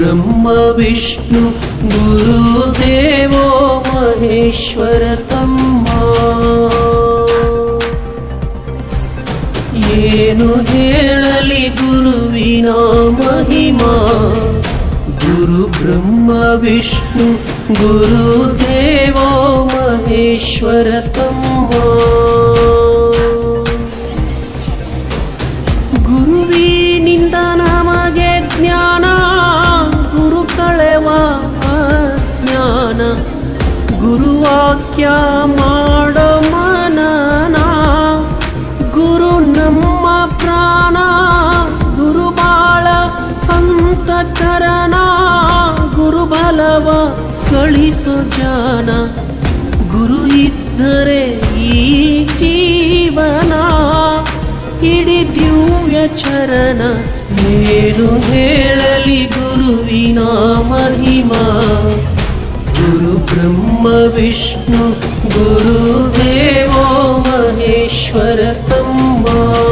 ಗುರು ಬ್ರಹ್ಮ ವಿಷ್ಣು ಗುರುದೇವೋ ಮಹೇಶ್ವರ ತಮ್ಮ ಏನು ಹೇಳಲಿ ಗುರುವಿನ ಮಹಿಮಾ ಗುರು ಬ್ರಹ್ಮ ವಿಷ್ಣು ಗುರುದೇವೋ ಮಹೇಶ್ವರ ತಮ್ಮ ಗುರುವಿನಿಂದ ಜ್ಞಾನ ಗುರುವಾಕ್ಯ ಮಾಡೋ ಮನನ. ಗುರು ನಮ್ಮ ಪ್ರಾಣ. ಗುರು ಬಾಳ ಅಂತಕರಣ ಗುರು ಬಲವ ಕಳಿಸೋ ಜಾನ. ಗುರು ಇದ್ದರೆ ಈ ಜೀವನ. ಇಡೀ ಚರಣ. ಏನು ಹೇಳಲಿ ಗುರುವಿನ ಮಹಿಮಾ. गुरु ब्रह्म विष्णु गुरुदेवो महेश्वर तम्मा